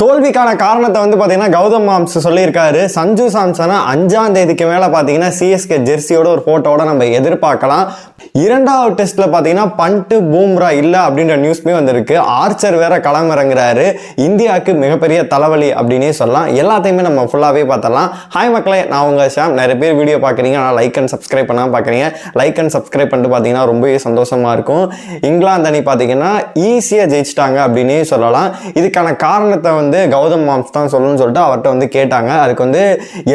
தோல்விக்கான காரணத்தை வந்து பார்த்தீங்கன்னா கௌதம் மாம்ஸ் சொல்லியிருக்காரு. சஞ்சு சாம்சனை அஞ்சாம் தேதிக்கு மேலே பார்த்தீங்கன்னா சிஎஸ்கே ஜெர்சியோட ஒரு ஃபோட்டோவோட நம்ம எதிர்பார்க்கலாம். இரண்டாவது டெஸ்ட்டில் பார்த்தீங்கன்னா பண்ட்டு பூம்ரா இல்லை அப்படின்ற நியூஸ்மே வந்திருக்கு. ஆர்ச்சர் வேற களமிறங்குறாரு இந்தியாவுக்கு மிகப்பெரிய தலைவலி அப்படின்னே சொல்லலாம். எல்லாத்தையுமே நம்ம ஃபுல்லாகவே பார்த்தலாம் ஹாய் மக்களே நான் உங்கள் ஷாம். நிறைய பேர் வீடியோ பார்க்குறீங்க. ஆனால் லைக் அண்ட் சப்ஸ்கிரைப் பண்ணாமல் பார்க்குறீங்க. லைக் அண்ட் சப்ஸ்கிரைப் பண்ணிட்டு பார்த்தீங்கன்னா ரொம்பவே சந்தோஷமாக இருக்கும். இங்கிலாந்து அணி பார்த்தீங்கன்னா ஈஸியாக ஜெயிச்சிட்டாங்க அப்படின்னே சொல்லலாம். இதுக்கான காரணத்தை வந்து வந்து கௌதம் மாம்ஸ் தான் சொல்லணும்னு சொல்லிட்டு அவர்கிட்ட வந்து கேட்டாங்க. அதுக்கு வந்து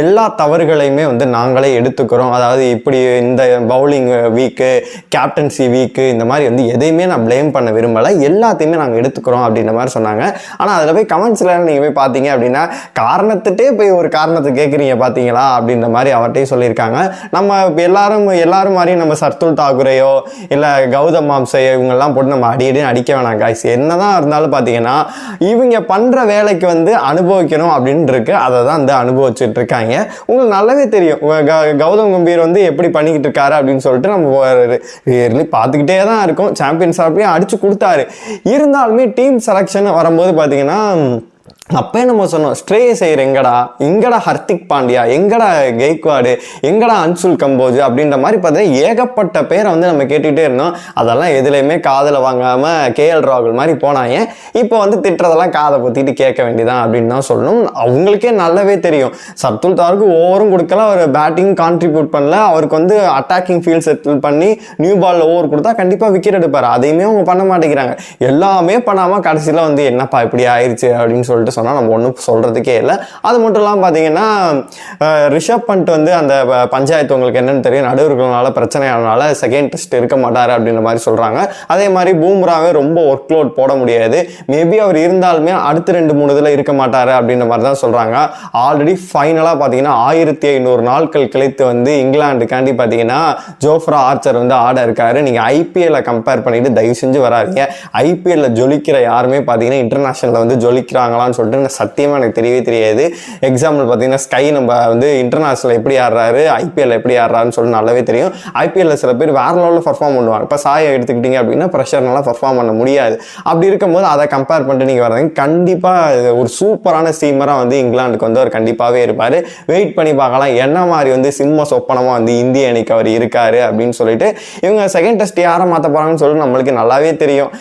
எல்லா தவறுகளையுமே வந்து நாங்களே எடுத்துக்கிறோம். அதாவது இப்படி இந்த பவுலிங் வீக்கு கேப்டன்சி வீக்கு இந்த மாதிரி வந்து எதையுமே நான் ப்ளேம் பண்ண விரும்பலை. எல்லாத்தையுமே நாங்கள் எடுத்துக்கிறோம் அப்படின்ற மாதிரி சொன்னாங்க. ஆனால் அதில் போய் கமெண்ட்ஸில் நீங்கள் போய் பார்த்தீங்க அப்படின்னா காரணத்துட்டே போய் ஒரு காரணத்தை கேட்குறீங்க பார்த்தீங்களா அப்படின்ற மாதிரி அவர்கிட்டயும் சொல்லியிருக்காங்க. நம்ம எல்லாரும் எல்லாரும் மாதிரியும் நம்ம சர்துல் தாக்குரையோ இல்லை கௌதம் மாம்சையோ இவங்கெல்லாம் போட்டு நம்ம அடியடி அடிக்க வேணாம் காய்ஸ் என்னதான் இருந்தாலும் பார்த்தீங்கன்னா இவங்க பண்ணுற வேலை வேலைக்கு வந்து அனுபவிக்கணும் அப்படின்னு இருக்கு அதை தான் வந்து அனுபவிச்சுட்டு இருக்காங்க உங்களுக்கு நல்லாவே தெரியும். க- கௌதம் கம்பீர் வந்து எப்படி பண்ணிக்கிட்டு இருக்காரு அப்படின்னு சொல்லிட்டு நம்ம இயர்லி பார்த்துக்கிட்டே தான் இருக்கோம். சாம்பியன்ஸ் அப்படியே அடிச்சு கொடுத்தாரு. இருந்தாலுமே டீம் செலெக்ஷன் வரும்போது பார்த்தீங்கன்னா அப்பே நம்ம சொன்னோம்? ஸ்ட்ரே செய்கிற எங்கடா? எங்கடா ஹர்திக் பாண்டியா? எங்கடா கெய்க்வாடு எங்கடா அன்சுல் கம்போஜ்? அப்படின்ற மாதிரி பார்த்தீங்கன்னா ஏகப்பட்ட பேரை வந்து நம்ம கேட்டுக்கிட்டே இருந்தோம். அதெல்லாம் எதுலேயுமே காதில் வாங்காமல் கேஎல் ராகுல் மாதிரி போனாங்க. இப்போ வந்து திட்டுறதெல்லாம் காதை பற்றிட்டு கேட்க வேண்டியதான் அப்படின்னு தான் சொல்லணும். அவங்களுக்கே நல்லாவே தெரியும். சர்துல் தாருக்கு ஓவரும் கொடுக்கல அவர் பேட்டிங் கான்ட்ரிபியூட் பண்ணல. அவருக்கு வந்து அட்டாக்கிங் ஃபீல்ட் செட்டில் பண்ணி நியூ பால் ஓவர் கொடுத்தா கண்டிப்பாக விக்கெட் எடுப்பார். அதையுமே அவங்க பண்ண மாட்டேங்கிறாங்க. எல்லாமே பண்ணாமல் கடைசியில் வந்து என்னப்பா இப்படி ஆயிடுச்சு அப்படின்னு சொல்லிட்டு சொன்னால் நம்ம ஒன்றும் சொல்கிறதுக்கே இல்லை. அது மட்டும் இல்லாமல் பார்த்தீங்கன்னா ரிஷப் பண்ட் வந்து அந்த பஞ்சாயத்து உங்களுக்கு என்னென்னு தெரியும். நடுவர்களால் பிரச்சனையானால செகண்ட் டெஸ்ட் இருக்க மாட்டார் அப்படின்ற மாதிரி சொல்கிறாங்க அதே மாதிரி பூம்ராவே ரொம்ப ஒர்க் லோட் போட முடியாது. மேபி அவர் இருந்தாலுமே அடுத்த ரெண்டு மூணு இதில் இருக்க மாட்டார் அப்படின்ற மாதிரி தான் சொல்கிறாங்க ஆல்ரெடி ஃபைனலாக பார்த்தீங்கன்னா ஆயிரத்தி ஐநூறு நாட்கள் கிழித்து வந்து இங்கிலாந்துக்காண்டி பார்த்தீங்கன்னா ஜோஃப்ரா ஆர்ச்சர் வந்து ஆட இருக்காரு. நீங்கள் ஐபிஎல்ல கம்பேர் பண்ணிட்டு தயவு செஞ்சு வராதீங்க. ஐபிஎல்ல ஜொலிக்கிற யாருமே பார்த்தீங்கன்னா இன்டர்நேஷனலில் வந்து ஜொலிக்கிறாங்களான்னு சொல்லிட்டு எனக்கு சத்தியமாக எனக்கு தெரியவே தெரியாது. எக்ஸாம்பிள் பார்த்தீங்கன்னா ஸ்கை நம்ம வந்து இன்டர்நேஷனல் எப்படி ஆடுறாரு ஐபிஎல் எப்படி ஆடுறாருன்னு சொல்லி நல்லாவே தெரியும். ஐபிஎல்ல சில பேர் வேற லெவலில் பர்ஃபார்ம் பண்ணுவாங்க. இப்போ சாயை எடுத்துக்கிட்டீங்க அப்படின்னா ப்ரெஷர்னால பர்ஃபார்ம் பண்ண முடியாது. அப்படி இருக்கும்போது அதை கம்பேர் பண்ணிட்டு நீங்கள் வர்றீங்க கண்டிப்பாக ஒரு சூப்பரான ஸ்டீமராக வந்து இங்கிலாந்துக்கு வந்து அவர் கண்டிப்பாகவே இருப்பார். வெயிட் பண்ணி பார்க்கலாம். என்ன மாதிரி வந்து சிம்ம சொப்பனமாக வந்து இந்திய அணிக்கு அவர் இருக்காரு அப்படின்னு சொல்லிட்டு இவங்க செகண்ட் டெஸ்ட் யாரை மாற்ற போகிறாங்கன்னு சொல்லிட்டு நம்மளுக்கு நல்லாவே தெரியும்.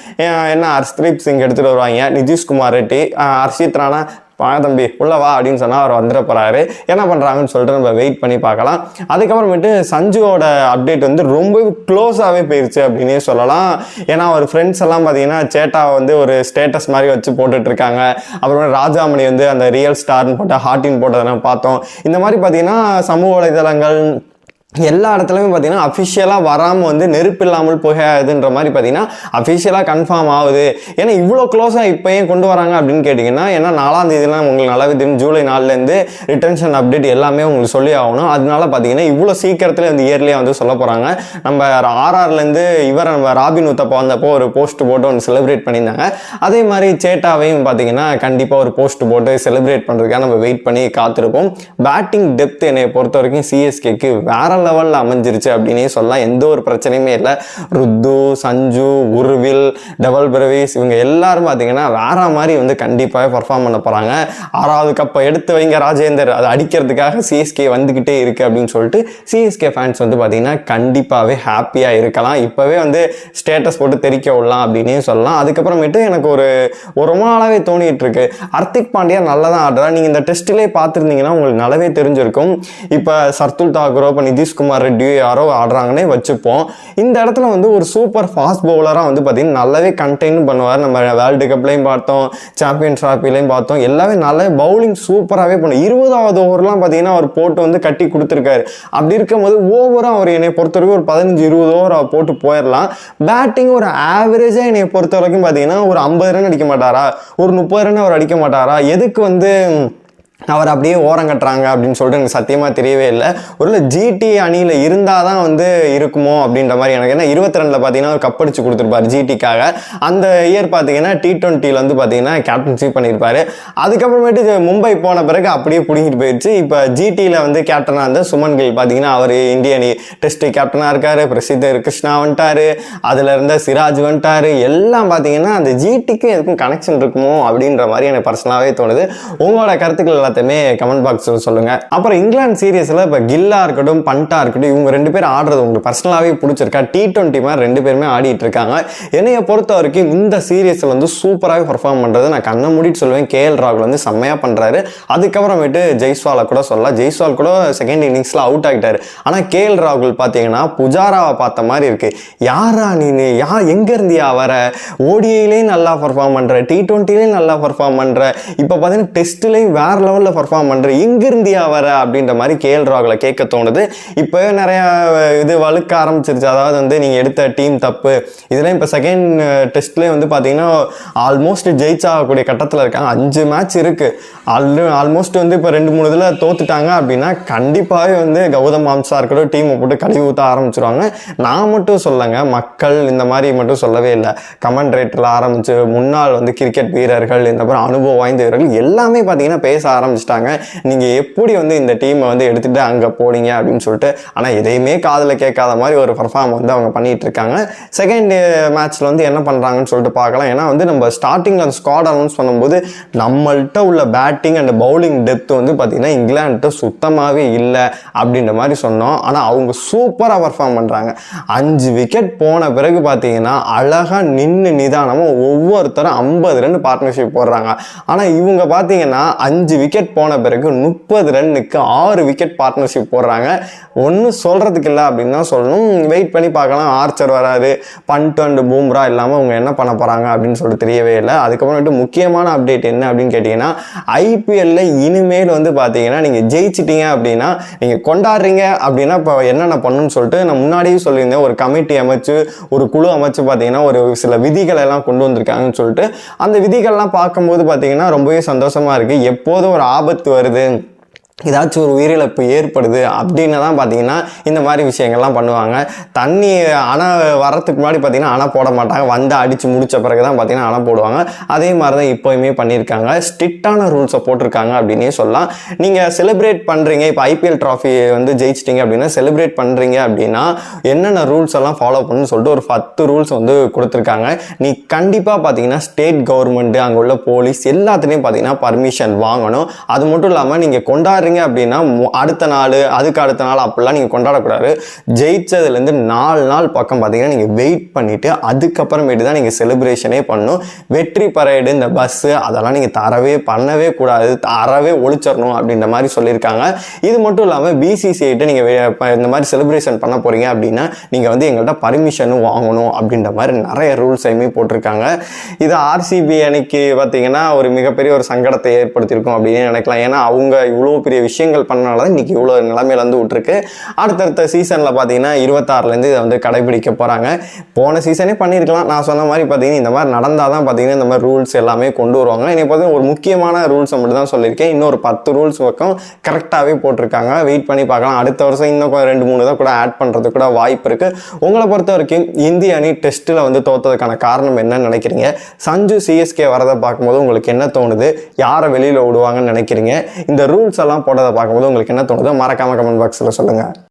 என்ன ஹர்ஸ்தீப் சிங் எடுத்துகிட்டு வருவாங்க. நிதிஷ்குமார் ரெட்டி ஹர்ஷித் ராணா வா தம்பி உள்ளவா அப்படின்னு சொன்னால் அவர் வந்துட போகிறாரு என்ன பண்ணுறாங்கன்னு சொல்லிட்டு நம்ம வெயிட் பண்ணி பார்க்கலாம். அதுக்கப்புறமேட்டு சஞ்சுவோட அப்டேட் வந்து ரொம்ப க்ளோஸாகவே போயிருச்சு அப்படின்னே சொல்லலாம். ஏன்னா அவர் ஃப்ரெண்ட்ஸ் எல்லாம் பார்த்தீங்கன்னா சேட்டாவை வந்து ஒரு ஸ்டேட்டஸ் மாதிரி வச்சு போட்டுட்டு இருக்காங்க அப்புறம் ராஜாமணி வந்து அந்த ரியல் ஸ்டார்னு போட்ட ஹார்டின் போட்டதை நம்ம பார்த்தோம். இந்த மாதிரி பார்த்தீங்கன்னா சமூக வலைதளங்கள் எல்லா இடத்துலையுமே பார்த்தீங்கன்னா அஃபிஷியலாக வராமல் வந்து நெருப்பு இல்லாமல் புகையாதுன்ற மாதிரி பார்த்தீங்கன்னா அஃபிஷியலாக கன்ஃபார்ம் ஆகுது. ஏன்னா இவ்வளோ க்ளோஸாக இப்போ ஏன் கொண்டு வராங்க அப்படின்னு கேட்டிங்கன்னா ஏன்னா நாலாம் தேதிலாம் உங்களுக்கு நல்லா தெரியும். ஜூலை நாலுலேருந்து ரிட்டன்ஷன் அப்டேட் எல்லாமே உங்களுக்கு சொல்லி ஆகணும். அதனால பார்த்தீங்கன்னா இவ்வளோ சீக்கிரத்தில் இந்த இயர்லேயே வந்து சொல்ல போகிறாங்க நம்ம ஆர்ஆர்லேருந்து இவர் நம்ம ராபின் உத்தப்பா வந்தப்போ ஒரு போஸ்ட் போட்டு ஒன்று செலிப்ரேட் பண்ணியிருந்தாங்க. அதே மாதிரி சேட்டாவையும் பார்த்தீங்கன்னா கண்டிப்பாக ஒரு போஸ்ட் போட்டு செலிப்ரேட் பண்ணுறதுக்காக நம்ம வெயிட் பண்ணி காத்திருப்போம். பேட்டிங் டெப்த் என்னை பொறுத்த வரைக்கும் சிஎஸ்கேக்கு வேற லெவலில் அமைஞ்சிருச்சு அப்படின்னே சொல்லலாம். எந்த ஒரு பிரச்சனையுமே இல்லை. ருத்து சஞ்சு உருவில் டபுள் பிரவீஸ் இவங்க எல்லாரும் பார்த்தீங்கன்னா வேற மாதிரி வந்து கண்டிப்பாக பர்ஃபார்ம் பண்ண போகிறாங்க ஆறாவது கப்பை எடுத்து வைங்க ராஜேந்தர். அதை அடிக்கிறதுக்காக சிஎஸ்கே வந்துக்கிட்டே இருக்கு அப்படின்னு சொல்லிட்டு சிஎஸ்கே ஃபேன்ஸ் வந்து பார்த்தீங்கன்னா கண்டிப்பாகவே ஹாப்பியாக இருக்கலாம். இப்போவே வந்து ஸ்டேட்டஸ் போட்டு தெரிக்க விடலாம் அப்படின்னே சொல்லலாம். அதுக்கப்புறமேட்டு எனக்கு ஒரு ஒரு ரொம்ப நாளாகவே தோணிட்டு இருக்கு. ஹர்திக் பாண்டியா நல்லா தான் ஆடுறா. நீங்கள் இந்த டெஸ்ட்டிலே பார்த்துருந்தீங்கன்னா உங்களுக்கு நல்லாவே தெரிஞ்சிருக்கும். இப்போ சர்துல் தாக்கூரோ இப்போ நிதிஷ்குமார் ரெட்டியோ யாரோ ஆடுறாங்கன்னே வச்சுப்போம். இந்த இடத்துல வந்து ஒரு சூப்பர் ஃபாஸ்ட் பவுலராக வந்து பார்த்தீங்கன்னா நல்லாவே கண்டெயின் பண்ணுவார். நம்ம வேர்ல்டு கப்லையும் பார்த்தோம் சாம்பியன் ட்ராஃபிலையும் பார்த்தோம். எல்லாமே நல்லாவே பவுலிங் சூப்பராகவே பண்ணும் இருபதாவது ஓவர்லாம் பார்த்தீங்கன்னா அவர் போட்டு வந்து கட்டி கொடுத்துருக்காரு. அப்படி இருக்கும்போது ஓவராக அவர் என்னை பொறுத்த வரைக்கும் ஒரு பதினஞ்சு இருபது ஓவர் அவர் போட்டு போயிடலாம் பேட்டிங் ஒரு ஆவரேஜாக என்னை பொறுத்த வரைக்கும் பார்த்தீங்கன்னா ஒரு ஐம்பது ரன் அடிக்க மாட்டாரா? ஒரு முப்பது ரன் அவர் அடிக்க மாட்டாரா? எதுக்கு வந்து அவர் அப்படியே ஓரம் கட்டுறாங்க அப்படின்னு சொல்லிட்டு எனக்கு சத்தியமாக தெரியவே இல்லை. ஒரு ஜிடி அணியில் இருந்தால் தான் வந்து இருக்குமோ அப்படின்ற மாதிரி எனக்கு ஏன்னா இருபத்தி ரெண்டில் பார்த்தீங்கன்னா ஒரு கப் கொடுத்துருப்பார் கொடுத்துருப்பாரு ஜிடிக்காக அந்த இயர் பார்த்தீங்கன்னா டி டுவெண்ட்டியில் வந்து பார்த்தீங்கன்னா கேப்டன்ஷிப் பண்ணியிருப்பாரு. அதுக்கப்புறமேட்டு மும்பை போன பிறகு அப்படியே பிடிங்கிட்டு போயிடுச்சு. இப்போ ஜிடியில் வந்து கேப்டனாக இருந்த சுமன் கில் பார்த்தீங்கன்னா அவர் இந்திய அணி டெஸ்ட் கேப்டனாக இருக்கார். பிரசித்த கிருஷ்ணா வந்துட்டார். அதில் இருந்த சிராஜ் வந்துட்டார். எல்லாம் பார்த்தீங்கன்னா அந்த ஜிடிக்கும் எதுக்கும் கனெக்ஷன் இருக்குமோ அப்படின்ற மாதிரி எனக்கு பர்சனலாகவே தோணுது. உங்களோட கருத்துக்கள் எல்லாத்தையுமே கமெண்ட் பாக்ஸில் சொல்லுங்க. அப்புறம் இங்கிலாந்து சீரியஸில் இப்போ கில்லா இருக்கட்டும் பண்டா இருக்கட்டும் இவங்க ரெண்டு பேரும் ஆடுறது உங்களுக்கு பர்சனலாகவே பிடிச்சிருக்கா? டி டுவெண்ட்டி மாதிரி ரெண்டு பேருமே ஆடிட்டு இருக்காங்க. என்னைய பொறுத்த வரைக்கும் இந்த சீரியஸில் வந்து சூப்பராகவே பர்ஃபார்ம் பண்ணுறது நான் கண்ணை மூடிட்டு சொல்லுவேன். கேஎல் ராகுல் வந்து செம்மையாக பண்ணுறாரு அதுக்கப்புறமேட்டு ஜெய்ஸ்வாலை கூட சொல்லலாம். ஜெய்ஸ்வால் கூட செகண்ட் இன்னிங்ஸில் அவுட் ஆகிட்டார் ஆனால் கே எல் ராகுல் பார்த்தீங்கன்னா புஜாராவை பார்த்த மாதிரி இருக்கு. யாரா நீனு? யா எங்கேருந்தியா வர? ஓடிஐலேயும் நல்லா பர்ஃபார்ம் பண்ணுற டி டுவெண்ட்டிலையும் நல்லா பர்ஃபார்ம் பண்ணுற இப்போ பார்த்தீங்கன்னா டெஸ்ட்லையும் வேற லெவலில் பர்ஃபார்ம் பண்ணுற இங்கிருந்தியா வர அப்படின்ற மாதிரி கேஎல் ராகுல கேட்க தோணுது. இப்போ நிறையா இது வழுக்க ஆரம்பிச்சிருச்சு. அதாவது வந்து நீங்கள் எடுத்த டீம் தப்பு. இதெல்லாம் இப்போ செகண்ட் டெஸ்ட்லேயே வந்து பார்த்தீங்கன்னா ஆல்மோஸ்ட் ஜெயிச்சாகக்கூடிய கட்டத்தில் இருக்காங்க. அஞ்சு மேட்ச் இருக்குது ஆல்ரெடி ஆல்மோஸ்ட் வந்து இப்போ ரெண்டு மூணு இதில் தோத்துட்டாங்க அப்படின்னா கண்டிப்பாகவே வந்து கௌதம் மாம்சா இருக்கட்டும் டீமை போட்டு கழுவி ஊற்ற ஆரம்பிச்சிருவாங்க. நான் மட்டும் சொல்லங்க மக்கள் இந்த மாதிரி மட்டும் சொல்லவே இல்லை. கமெண்ட் ரேட்டில் ஆரம்பிச்சு முன்னாள் வந்து கிரிக்கெட் வீரர்கள் இந்த மாதிரி அனுபவம் வாய்ந்த வீரர்கள் எல்லாமே பார்த்தீங்கன்னா பேச ஆரம்பிச்சிட்டாங்க. நீங்கள் எப்படி வந்து இந்த டீமை வந்து எடுத்துகிட்டு அங்கே போனீங்க அப்படின்னு சொல்லிட்டு ஆனால் எதையுமே காதில் கேட்காத மாதிரி ஒரு பர்ஃபார்ம் வந்து அவங்க பண்ணிட்டு இருக்காங்க. செகண்ட் மேட்ச்சில் eh, வந்து என்ன பண்ணுறாங்கன்னு சொல்லிட்டு பார்க்கலாம். ஏன்னா வந்து நம்ம ஸ்டார்டிங்கில் அந்த ஸ்குவாட் அனௌன்ஸ் பண்ணும்போது நம்மள்கிட்ட உள்ள பேட்டிங் அண்ட் பவுலிங் டெப்த் வந்து பார்த்திங்கன்னா இங்கிலாந்துட்டு சுத்தமாகவே இல்லை அப்படின்ற மாதிரி சொன்னோம். ஆனால் அவங்க சூப்பராக பர்ஃபார்ம் பண்ணுறாங்க அஞ்சு விக்கெட் போன பிறகு பார்த்தீங்கன்னா அழகாக நின்று நிதானமாக ஒவ்வொருத்தரும் ஐம்பது ரெண்டு பார்ட்னர்ஷிப் போடுறாங்க. ஆனால் இவங்க பார்த்தீங்கன்னா அஞ்சு விக்கெட் போன பிறகு முப்பது ரன்னுக்கு ஆறு விக்கெட் பார்ட்னர்ஷிப் போடுறாங்க. ஒன்றும் சொல்கிறதுக்கு இல்லை அப்படின்னு தான் சொல்லணும். வெயிட் பண்ணி பார்க்கலாம். ஆர்ச்சர் வராது. பண்ட் அண்ட் பூம்ரா இல்லாமல் அவங்க என்ன பண்ண போகிறாங்க அப்படின்னு சொல்லிட்டு தெரியவே இல்லை. அதுக்கப்புறமேட்டு முக்கியமான அப்டேட் என்ன அப்படின்னு கேட்டிங்கன்னா ஐபிஎல்ல இனிமேல் வந்து பார்த்தீங்கன்னா நீங்கள் ஜெயிச்சிட்டீங்க அப்படின்னா நீங்கள் கொண்டாடுறீங்க அப்படின்னா இப்போ என்னென்ன பண்ணணும்னு சொல்லிட்டு நான் முன்னாடியே சொல்லியிருந்தேன். ஒரு கமிட்டி அமைச்சு ஒரு குழு அமைச்சு பார்த்தீங்கன்னா ஒரு சில விதிகள் எல்லாம் கொண்டு வந்திருக்காங்கன்னு சொல்லிட்டு அந்த விதிகள்லாம் பார்க்கும்போது பார்த்தீங்கன்னா ரொம்பவே சந்தோஷமாக இருக்குது எப்போதும் ஒரு ஆபத்து வருது. ஏதாச்சும் ஒரு உயிரிழப்பு ஏற்படுது அப்படின்னு தான் பார்த்தீங்கன்னா இந்த மாதிரி விஷயங்கள்லாம் பண்ணுவாங்க. தண்ணி அணை வரத்துக்கு முன்னாடி பார்த்தீங்கன்னா அணை போட மாட்டாங்க. வந்து அடித்து முடிச்ச பிறகு தான் பார்த்தீங்கன்னா அணை போடுவாங்க. அதே மாதிரி தான் இப்போயுமே பண்ணியிருக்காங்க. ஸ்ட்ரிக்டான ரூல்ஸை போட்டிருக்காங்க அப்படின்னே சொல்லலாம். நீங்கள் செலிப்ரேட் பண்ணுறீங்க இப்போ ஐபிஎல் ட்ராஃபி வந்து ஜெயிச்சிட்டிங்க அப்படின்னா செலிப்ரேட் பண்ணுறீங்க அப்படின்னா என்னென்ன ரூல்ஸ் எல்லாம் ஃபாலோ பண்ணணும்னு சொல்லிட்டு ஒரு பத்து ரூல்ஸ் வந்து கொடுத்துருக்காங்க. நீ கண்டிப்பாக பார்த்தீங்கன்னா ஸ்டேட் கவர்மெண்ட்டு அங்கே உள்ள போலீஸ் எல்லாத்துலேயும் பார்த்தீங்கன்னா பர்மிஷன் வாங்கணும். அது மட்டும் இல்லாமல் நீங்கள் கொண்டாடுற கொண்டாடுறீங்க அப்படின்னா அடுத்த நாள் அதுக்கு அடுத்த நாள் அப்படிலாம் நீங்கள் கொண்டாடக்கூடாது. ஜெயிச்சதுலேருந்து நாலு நாள் பக்கம் பார்த்தீங்கன்னா நீங்கள் வெயிட் பண்ணிவிட்டு அதுக்கப்புறமேட்டு தான் நீங்கள் செலிப்ரேஷனே பண்ணணும். வெற்றி பரேடு இந்த பஸ்ஸு அதெல்லாம் நீங்கள் தரவே பண்ணவே கூடாது. தரவே ஒழிச்சிடணும் அப்படின்ற மாதிரி சொல்லியிருக்காங்க. இது மட்டும் இல்லாமல் பிசிசிஐட்டு நீங்கள் இந்த மாதிரி செலிப்ரேஷன் பண்ண போகிறீங்க அப்படின்னா நீங்கள் வந்து எங்கள்கிட்ட பர்மிஷனும் வாங்கணும் அப்படின்ற மாதிரி நிறைய ரூல்ஸையுமே போட்டிருக்காங்க. இது ஆர்சிபி அணிக்கு பார்த்தீங்கன்னா ஒரு மிகப்பெரிய ஒரு சங்கடத்தை ஏற்படுத்தியிருக்கும் அப்படின்னு நினைக்கலாம். ஏன்னா அவங்க இவ்வளோ பெரிய விஷயங்கள் பண்ணனால தான் இன்றைக்கி இவ்வளோ நிலைமையில வந்து விட்டுருக்கு. அடுத்தடுத்த சீசனில் பார்த்தீங்கன்னா இருபத்தாறுலேருந்து இதை வந்து கடைபிடிக்க போகிறாங்க போன சீசனே பண்ணியிருக்கலாம். நான் சொன்ன மாதிரி பார்த்தீங்கன்னா இந்த மாதிரி நடந்தால் தான் பார்த்தீங்கன்னா இந்த மாதிரி ரூல்ஸ் எல்லாமே கொண்டு வருவாங்க. என்னை பார்த்தீங்கன்னா ஒரு முக்கியமான ரூல்ஸை மட்டும் தான் சொல்லியிருக்கேன். இன்னொரு பத்து ரூல்ஸ் பக்கம் கரெக்டாகவே போட்டிருக்காங்க. வெயிட் பண்ணி பார்க்கலாம். அடுத்த வருஷம் இன்னும் ரெண்டு மூணு தான் கூட ஆட் பண்ணுறதுக்கு கூட வாய்ப்பு இருக்குது உங்களை பொறுத்த வரைக்கும் இந்திய அணி டெஸ்ட்டில் வந்து தோத்ததுக்கான காரணம் என்னன்னு நினைக்கிறீங்க? சஞ்சு சிஎஸ்கே வரதை பார்க்கும்போது உங்களுக்கு என்ன தோணுது? யாரை வெளியில் விடுவாங்கன்னு நினைக்கிறீங்க? இந்த ரூல்ஸ் எல்லாம் போட்டதை பார்க்கும்போது உங்களுக்கு என்ன தோணுதோ மறக்காம கமெண்ட் பாக்ஸில் சொல்லுங்கள்